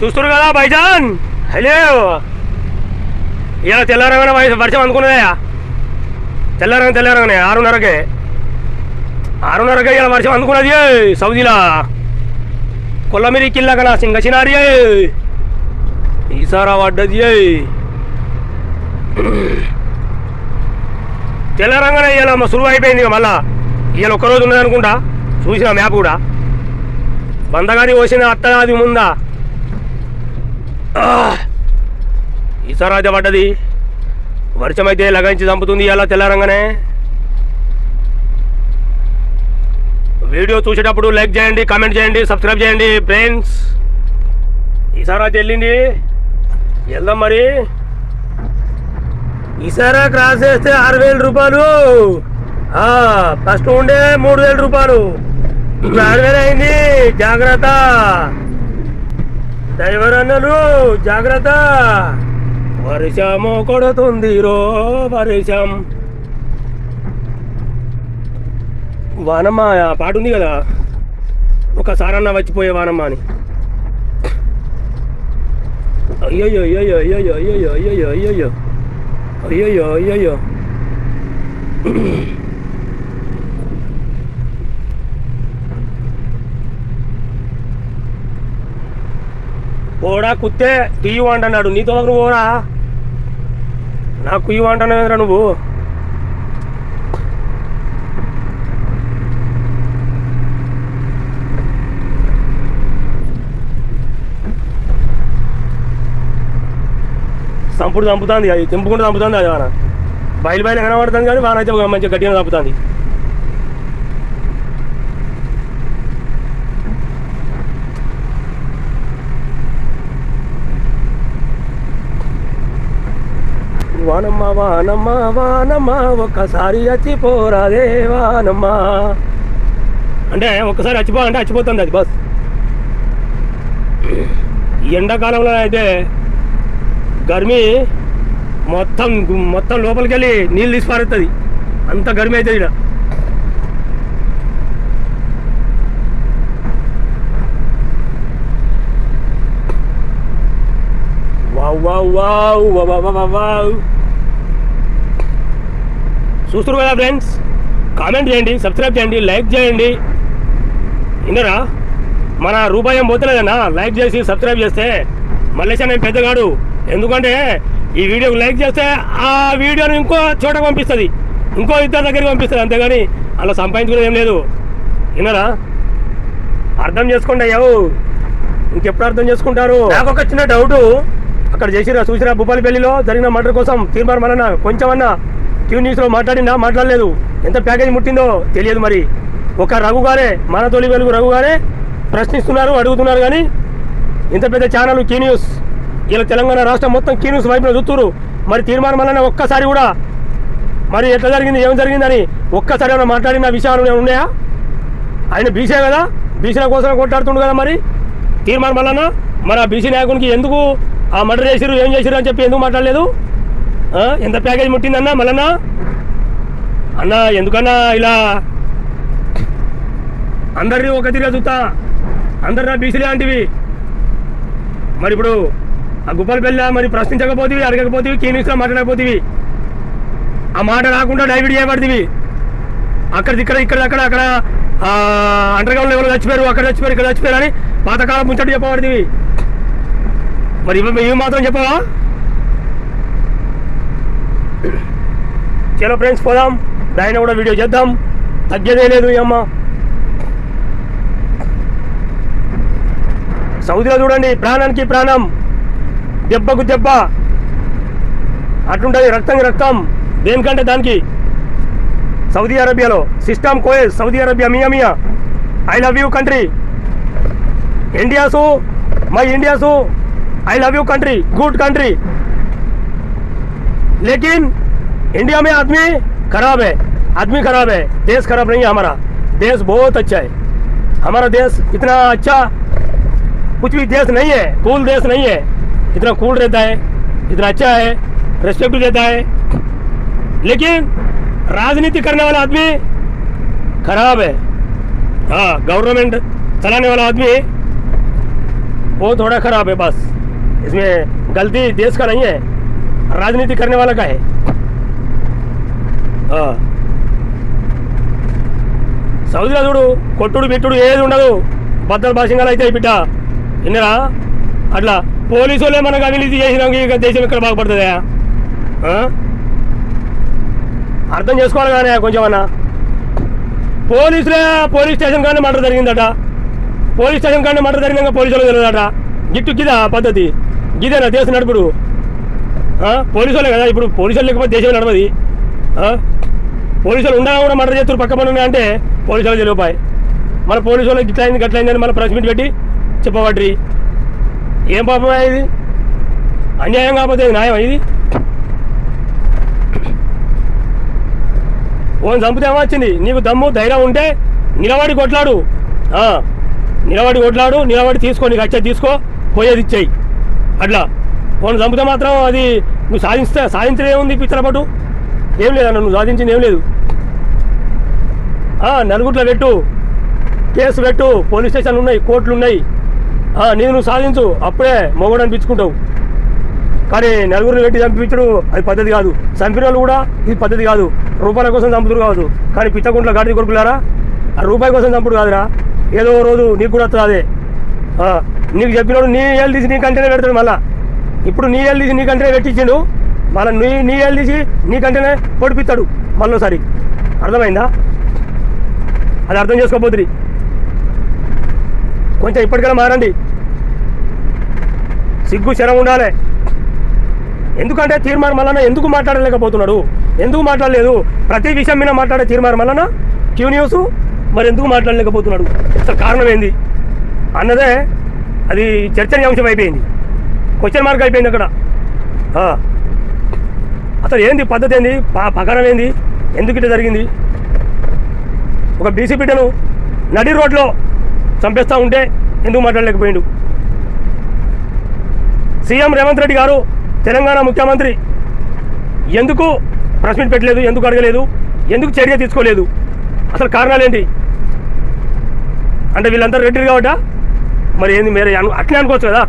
చూస్తున్నారు కదా బైజాన్? హలో. ఇలా తెల్లారంగానే వర్షం అనుకున్నదయా తెల్లారంగా తెల్లారంగానే ఆరున్నరకే. ఆరున్నరకే ఇలా వర్షం అనుకున్నది సౌదీలా. కొల్లమిరి కిల్లా కదా సింగసినారి ఈసారా పడ్డది తెల్లారంగానే ఇలా సులువు అయిపోయింది మళ్ళా. ఇవాళ ఒక్కరోజు ఉన్నది అనుకుంటా చూసిన మ్యాప్ కూడా. బందగాది పోసిన అత్తగాది ముందా? ఈసారి అయితే పడ్డది. వర్షం అయితే లగాయించి చంపుతుంది ఇలా తెల్లారంగానే. వీడియో చూసేటప్పుడు లైక్ చేయండి కామెంట్ చేయండి సబ్స్క్రైబ్ చేయండి ఫ్రెండ్స్. ఈసారి అయితే వెళ్ళింది. వెళ్దాం మరి. ఈసారా క్రాస్ చేస్తే ఆరు వేల రూపాయలు. ఫస్ట్ ఉండే మూడు వేల రూపాయలు. ఇప్పుడు ఆరు వేలు అయింది. జాగ్రత్త. డ్రైవర్ అన్నలు జాగ్రత్త. వర్షము కొడుతుంది రో వర్షం. వానమ్మ పాట ఉంది కదా. ఒకసారన్నా వచ్చిపోయే వానమ్మ అని. అయ్యయ్యో అయ్యో అయ్యో అయ్యో అయ్యో అయ్యో అయ్యో అయ్యో పోడా కుత్తే తీయు అంటున్నాడు నీతో నువ్వు పోరా? నాకు కుయ్యు అంటున్నావురా నువ్వు. చంపుడు చంపుతుంది అది. తెంపుకుంటూ చంపుతుంది అది వాన. బయలు బయలు కనబడుతుంది కానీ వాన అయితే మంచిగా గట్టిగా చంపుతుంది వానమ్మ వానమ్మ వానమ్మ ఒక్కసారి చచ్చిపోరాదే వానమ్మ అంటే ఒక్కసారి చచ్చిపో అంటే చచ్చిపోతుంది అది బస్. ఈ ఎండాకాలంలో అయితే గర్మి మొత్తం మొత్తం లోపలికి వెళ్ళి నీళ్ళు తీసి పారుతుంది అంత గర్మి అవుతుంది ఇక్కడ wow wow wow wow wow wow. Wow. చూస్తున్నారు కదా ఫ్రెండ్స్? కామెంట్ చేయండి సబ్స్క్రైబ్ చేయండి లైక్ చేయండి. విన్నరా? మన రూపాయం పోతలేదన్నా? లైక్ చేసి సబ్స్క్రైబ్ చేస్తే మళ్ళీ నేను పెద్దగాడు. ఎందుకంటే ఈ వీడియోకి లైక్ చేస్తే ఆ వీడియోని ఇంకో చోటకు పంపిస్తుంది. ఇంకో ఇద్దరు దగ్గరికి పంపిస్తుంది అంతేగాని అలా సంపాదించుకునేది ఏం లేదు. విన్నరా? అర్థం చేసుకోండి అయ్యావు ఇంకెప్పుడు అర్థం చేసుకుంటారు? నాకు ఒక చిన్న డౌట్. అక్కడ చేసిరా చూసిరా భూపాలపల్లిలో జరిగిన మర్డర్ కోసం తీర్మానం అన్న కొంచెం అన్న క్యూ న్యూస్లో మాట్లాడినా మాట్లాడలేదు. ఎంత ప్యాకేజ్ ముట్టిందో తెలియదు మరి. ఒక రఘు గారే మన తొలి వెలుగు రఘు గారే ప్రశ్నిస్తున్నారు అడుగుతున్నారు కానీ ఇంత పెద్ద ఛానల్ కీ న్యూస్ ఇలా తెలంగాణ రాష్ట్రం మొత్తం కీ న్యూస్ వైపున చూస్తున్నారు మరి తీర్మానం వలన ఒక్కసారి కూడా మరి ఎట్లా జరిగింది ఏం జరిగిందని ఒక్కసారి ఏమైనా మాట్లాడిన విషయాలు ఉన్నాయా? ఆయన బీసీ కదా బీసీల కోసం కొట్లాడుతుండు కదా మరి? తీర్మానం వలన మరి ఆ బీసీ నాయకునికి ఎందుకు ఆ మర్డర్ చేసిరు ఏం చేసిరు అని చెప్పి ఎందుకు మాట్లాడలేదు? ఎంత ప్యాకేజ్ ముట్టిందన్నా మళ్ళన్నా అన్న ఎందుకన్నా ఇలా? అందరినీ ఒక తిరిగా చూస్తా. అందరు నా బీసీ లాంటివి మరి ఇప్పుడు ఆ గుప్పలు పెళ్ళ మరి ప్రశ్నించకపోతే అడగకపోతే కీనిస్లో మాట్లాడకపోతేవి. ఆ మాట రాకుండా డైవర్ట్ చేయబడుతుంది అక్కడ ఇక్కడ ఇక్కడ అక్కడ అక్కడ అండర్గ్రౌండ్ లెవెల్ చచ్చిపోయారు అక్కడ చచ్చిపోయారు ఇక్కడ చచ్చిపోయారు అని పాతకాలం ముంచట్టు చెప్పబడుతుంది మరి ఇవి మాత్రం చెప్పవా? చలో ఫ్రెండ్స్ పోదాం. దాని కూడా వీడియో చేద్దాం. తగ్గేదే లేదు అమ్మ. సౌదీలో చూడండి ప్రాణానికి ప్రాణం. దెబ్బకు దెబ్బ. అట్లుంటుంది రక్తం రక్తం. దేనికంటే దానికి? సౌదీ అరేబియాలో. సిస్టమ్ కోయల్ సౌదీ అరేబియా మియా మియా. ఐ లవ్ యూ కంట్రీ ఇండియాసు my ఇండియాసు I love you country good country లేకిన్ India में आदमी खराब है, आदमी खराब है, देश खराब नहीं है हमारा। देश बहुत अच्छा है। हमारा देश इतना अच्छा कुछ भी देश नहीं है, कूल देश नहीं है। इतना कूल रहता है, इतना अच्छा है रेस्पेक्ट देता है। लेकिन राजनीति करने वाला आदमी खराब है। हाँ गवर्नमेंट चलाने वाला आदमी वो थोड़ा खराब है बस। इसमें गलती देश का नहीं है, राजनीति करने वाला का हाँ। సౌదీలో చూడు కొట్టుడు బిట్టుడు ఏది ఉండదు. భద్రత భాషంగా అయితే బిడ్డ. విన్నరా? అట్లా పోలీసు వాళ్ళే మనకు అవినీతి చేసిన దేశం ఇక్కడ బాగుపడుతుందా అర్థం చేసుకోవాలి కానీ కొంచెం అన్న. పోలీసులే పోలీస్ స్టేషన్ కానీ మర్డర్ జరిగిందట. పోలీస్ స్టేషన్ కానీ మర్డర్ జరిగినాక పోలీసులు తెలియదట. గిట్టు గిదా పద్ధతి? గిదేనా దేశం నడుపుడు? పోలీసు వాళ్ళే కదా ఇప్పుడు పోలీసులు లేకపోతే దేశం నడవది. పోలీసులు ఉండగా కూడా మర్డర్ చేస్తారు పక్క పని అంటే పోలీసులు తెలియపాయి. మన పోలీసు వాళ్ళకి ఇట్లా అయింది గట్ల అయిందని మన ప్రెస్ మీట్ పెట్టి చెప్పబడ్రి ఏం పాపం ఇది అన్యాయం కాకపోతే న్యాయం ఇది? ఓన్ చంపితే ఏమొచ్చింది నీకు దమ్ము ధైర్యం ఉంటే నిలబడి కొట్లాడు. నిలబడి కొట్లాడు నిలబడి తీసుకో నీకు వచ్చేది తీసుకో పోయేది ఇచ్చేయి. అట్లా. ఓన్ చంపితే మాత్రం అది నువ్వు సాధిస్తే సాధించడం ఏముంది పిచ్చలపటు. ఏం లేదన్న నువ్వు సాధించింది ఏం లేదు. నలుగురిలో పెట్టు. కేసు పెట్టు. పోలీస్ స్టేషన్లు ఉన్నాయి కోర్టులు ఉన్నాయి. ఆ, నువ్వు సాధించు. అప్పుడే మొగడు అనిపించుకుంటావు కానీ నలుగురిని పెట్టి చంపించడు అది పద్ధతి కాదు. చంపిన వాళ్ళు కూడా ఇది పద్ధతి కాదు. రూపాయల కోసం చంపుతురు కాదు. కానీ పిచ్చకుంట్ల గాడిది కొడుకులారా? ఆ రూపాయి కోసం చంపుడు కాదురా. ఏదో ఓ రోజు నీకు కూడా వస్తుంది అదే. నీకు చెప్పినోడు నీ ఏళ్ళు తీసి నీ కంటేనే పెడతాడు మళ్ళా. ఇప్పుడు నీ ఏళ్ళు తీసి నీ కంటేనే పెట్టించిండు. మళ్ళీ నీ నీ ఏళ్ళు తీసి నీ కంటేనే పొడిపిస్తాడు మళ్ళీసారి. అర్థమైందా? అది అర్థం చేసుకోబోతుంది కొంచెం ఇప్పటికైనా మారండి. సిగ్గు శరం ఉండాలి. ఎందుకంటే తీర్మానం వలన ఎందుకు మాట్లాడలేకపోతున్నాడు? ఎందుకు మాట్లాడలేదు? ప్రతి విషయం మీద మాట్లాడే తీర్మానం వలన క్యూ న్యూస్ మరి ఎందుకు మాట్లాడలేకపోతున్నాడు? అసలు కారణం ఏంది? అన్నదే అది చర్చనీయాంశం అయిపోయింది. క్వశ్చన్ మార్క్ అయిపోయింది అక్కడ. అసలు ఏంది పద్ధతి ఏంది? ప- ఏంది? ఎందుకు ఇట్లా జరిగింది? ఒక బీసీ బిడ్డను నడి రోడ్లో చంపేస్తూ ఉంటే ఎందుకు మాట్లాడలేకపోయిండు? సీఎం రేవంత్ రెడ్డి గారు తెలంగాణ ముఖ్యమంత్రి. ఎందుకు ప్రెస్ మీట్ పెట్టలేదు? ఎందుకు అడగలేదు? ఎందుకు చర్య తీసుకోలేదు? అసలు కారణాలు ఏంటి? అంటే వీళ్ళందరూ రెడ్డిలు కాబట్టా? మరి ఏంది మీరు అట్లే అనుకోవచ్చు కదా?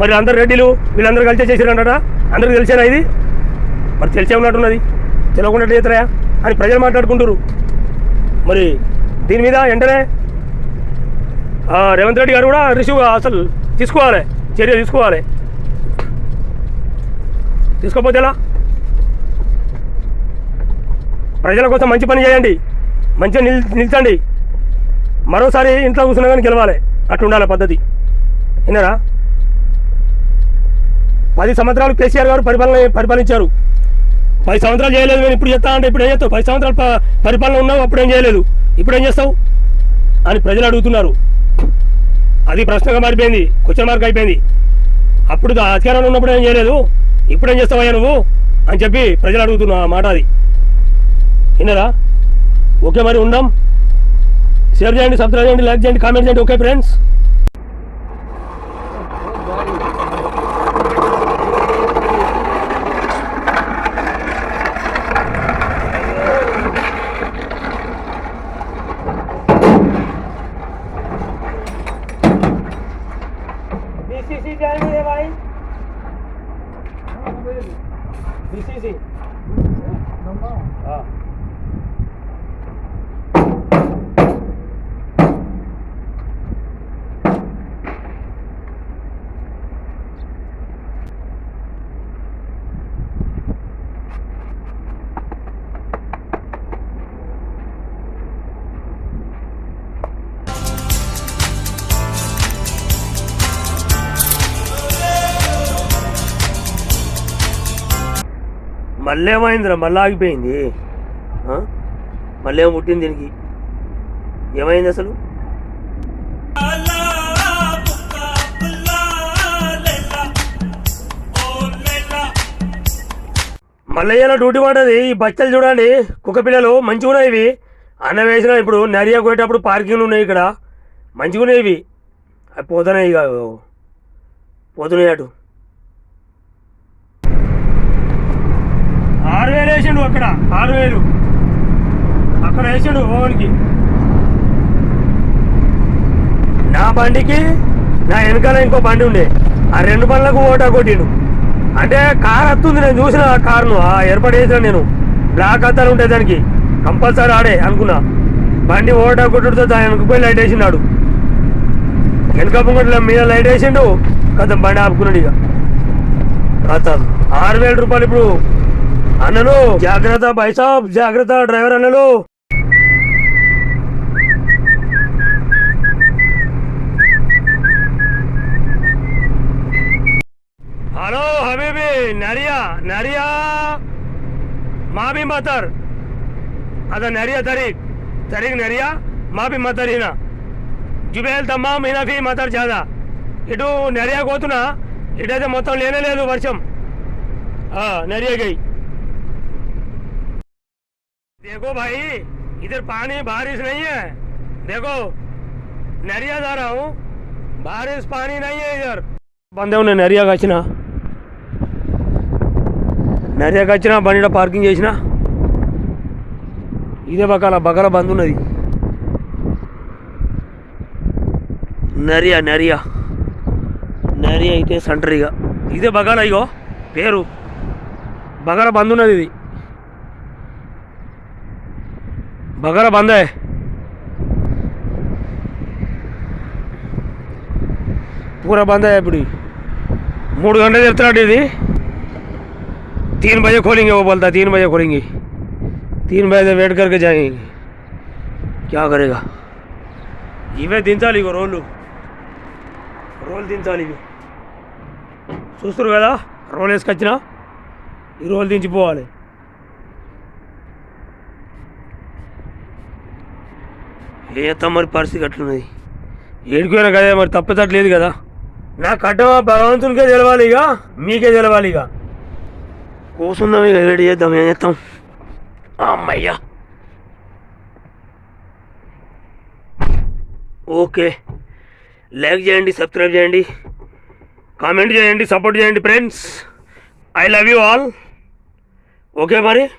మరి అందరు రెడ్డిలు వీళ్ళందరూ కలిసే చేసిరంట అందరికి తెలిసేనా ఇది? మరి తెలిసే ఉన్నట్టున్నది తెలియకుండా చేతరా అని ప్రజలు మాట్లాడుకుంటారు మరి దీని మీద వెంటనే రేవంత్ రెడ్డి గారు కూడా రిసీవ్ అసలు తీసుకోవాలి చర్య తీసుకోవాలి. తీసుకోకపోతే ఎలా? ప్రజల కోసం మంచి పని చేయండి మంచిగా నిల్ నిల్చండి. మరోసారి ఇంట్లో కూర్చున్నా కానీ గెలవాలి అట్లా ఉండాలి పద్ధతి. విన్నారా? పది సంవత్సరాలు కేసీఆర్ గారు పరిపాలన పరిపాలించారు. పది సంవత్సరాలు చేయలేదు నేను ఇప్పుడు చెప్తా అంటే ఇప్పుడు ఏం చేస్తావు? పది సంవత్సరాలు పరిపాలన ఉన్నావు అప్పుడు ఏం చేయలేదు. ఇప్పుడు ఏం చేస్తావు? అని ప్రజలు అడుగుతున్నారు. అది ప్రశ్నగా మారిపోయింది క్వశ్చన్ మార్క్ అయిపోయింది. అప్పుడు అధికారంలో ఉన్నప్పుడు ఏం చేయలేదు? ఇప్పుడు ఏం చేస్తావయ్యా నువ్వు? అని చెప్పి ప్రజలు అడుగుతున్నా ఆ మాట అది. విన్నారా? ఓకే మరి ఉందాం షేర్ చేయండి సబ్స్క్రైబ్ చేయండి లైక్ చేయండి కామెంట్ చేయండి. Okay friends. మళ్ళీ ఏమైందిరా మళ్ళీ ఆగిపోయింది. మళ్ళీ ఏమో పుట్టింది దీనికి? ఏమైంది అసలు? మల్లయ్యలో డ్యూటీ పడ్డది. ఈ బచ్చలు చూడండి. కుక్క పిల్లలు మంచిగా ఉన్నాయి ఇవి. అన్నం వేసిన ఇప్పుడు నరియా పోయేటప్పుడు పార్కింగ్లు ఉన్నాయి ఇక్కడ. మంచిగా ఉన్నాయి ఇవి. అవి పోతున్నాయి ఇక. పోతున్నాయి అటు ఆరు వేలు వేసాడు అక్కడ. ఆరు వేలు. అక్కడ వేసిండు ఓవన్కి. నా బండికి నా వెనకాల ఇంకో బండి ఉండే. ఆ రెండు బండ్లకు ఓటా కొట్టిండు. అంటే కార్ వస్తుంది నేను చూసిన ఆ కారును ఆ ఏర్పాటు చేసిన నేను. బ్లాక్ అద్దాలు ఉంటాయి దానికి. కంపల్సరీ ఆడే అనుకున్నా. బండి ఓటా కొట్టుడుతో దాని వెనుకపోయి లైట్ వేసినాడు వెనుక పొంగట్ల మీద లైట్ వేసిండు కథం బండి ఆపుకున్నాడు ఇక. కథ ఆరు వేల రూపాయలు ఇప్పుడు అన్నలు జాగ్రత్త బైసాబ్ జాగ్రత్త డ్రైవర్ అన్నలు. హలో హబీబీ నరియా నరియా. మాబీ మతర్. అద నరియా తరీక్ తరీక్ నరియా మాబీ మతర్ హీనా. జుబేల్ తమ్మాం హీనాఫీ మతర్ జాదా. ఇటు నరియా కోతున్నా ఇటైతే మొత్తం లేనే లేదు వర్షం. నరియా గయి देखो भाई इधर पानी बारिश नहीं है देखो नरिया जा रहा हूँ बारिश पानी नहीं है इधर బందే ఉన్నాయి నరియాకి వచ్చిన నరియాకి వచ్చిన బండిలో పార్కింగ్ చేసిన ఇదే బకాల బకాల బంద్ ఉన్నది నరియా నరియా నరియా అయితే సెంటర్ ఇక ఇదే బకాల ఇగో పేరు బగార బంద్ ఉన్నది ఇది बघा बांध आहे పూర బంద్ ఇప్పుడు మూడు గంటలు చెప్తున్నాడు ఇది తీన్ బజే కోలింగ్ वो बोलता तीन बजे खोलेंगे। तीन बजे वेट करके जाएंगे। क्या ఇవే దించాలి ఇగో రోళ్ళు రోల్ దించాలి ఇవి చూస్తారు కదా రోల్ వేసుకొచ్చిన ఈ రోల్ దించిపోవాలి ఏ మరి పరిస్థితి అట్లున్నది? ఏడుకోయినా కదా మరి తప్పేటట్లేదు కదా? నా కట్టమా భగవంతునికే తెలవాలి ఇక? మీకే తెలవాలి ఇక? కూసుందాం ఇక వేడి చేద్దాం ఏం చేస్తాం? అమ్మయ్యా. ఓకే. లైక్ చేయండి సబ్స్క్రైబ్ చేయండి. కామెంట్ చేయండి సపోర్ట్ చేయండి friends. I love you all. Okay మరి?